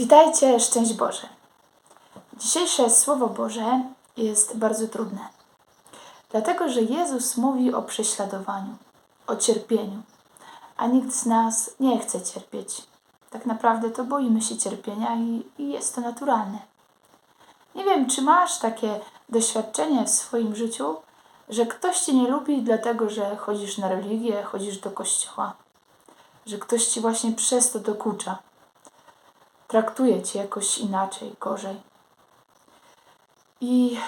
Witajcie, szczęść Boże. Dzisiejsze Słowo Boże jest bardzo trudne, dlatego że Jezus mówi o prześladowaniu, o cierpieniu, a nikt z nas nie chce cierpieć. Tak naprawdę to boimy się cierpienia i, i jest to naturalne. Nie wiem, czy masz takie doświadczenie w swoim życiu, że ktoś cię nie lubi, dlatego że chodzisz na religię, chodzisz do kościoła, że ktoś ci właśnie przez to dokucza traktuje cię jakoś inaczej, gorzej. I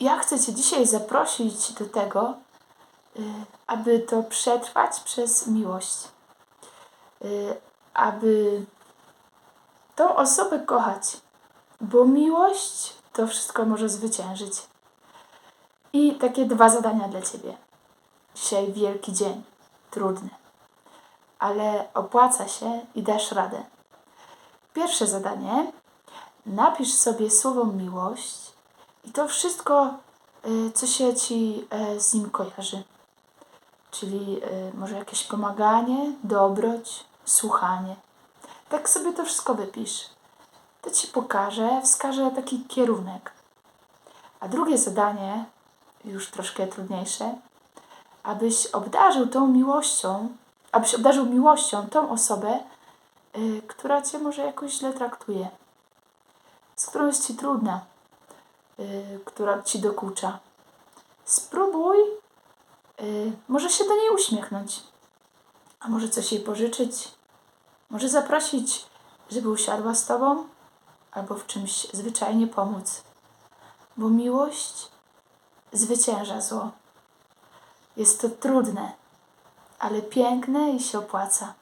ja chcę Cię dzisiaj zaprosić do tego, y, aby to przetrwać przez miłość. Y, Aby tą osobę kochać, bo miłość to wszystko może zwyciężyć. I takie dwa zadania dla Ciebie. Dzisiaj wielki dzień, trudny, ale opłaca się i dasz radę. Pierwsze zadanie. Napisz sobie słowo miłość i to wszystko, y, co się ci y, z nim kojarzy. Czyli y, może jakieś pomaganie, dobroć, słuchanie. Tak sobie to wszystko wypisz. To ci pokaże, wskaże taki kierunek. A drugie zadanie, już troszkę trudniejsze, abyś obdarzył tą miłością, abyś obdarzył miłością tą osobę, która cię może jakoś źle traktuje, z którą jest ci trudna, y, która ci dokucza. Spróbuj y, może się do niej uśmiechnąć, a może coś jej pożyczyć, może zaprosić, żeby usiadła z tobą, albo w czymś zwyczajnie pomóc, bo miłość zwycięża zło. Jest to trudne, ale piękne i się opłaca.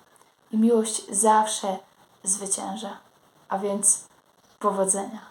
I miłość zawsze zwycięża. A więc powodzenia.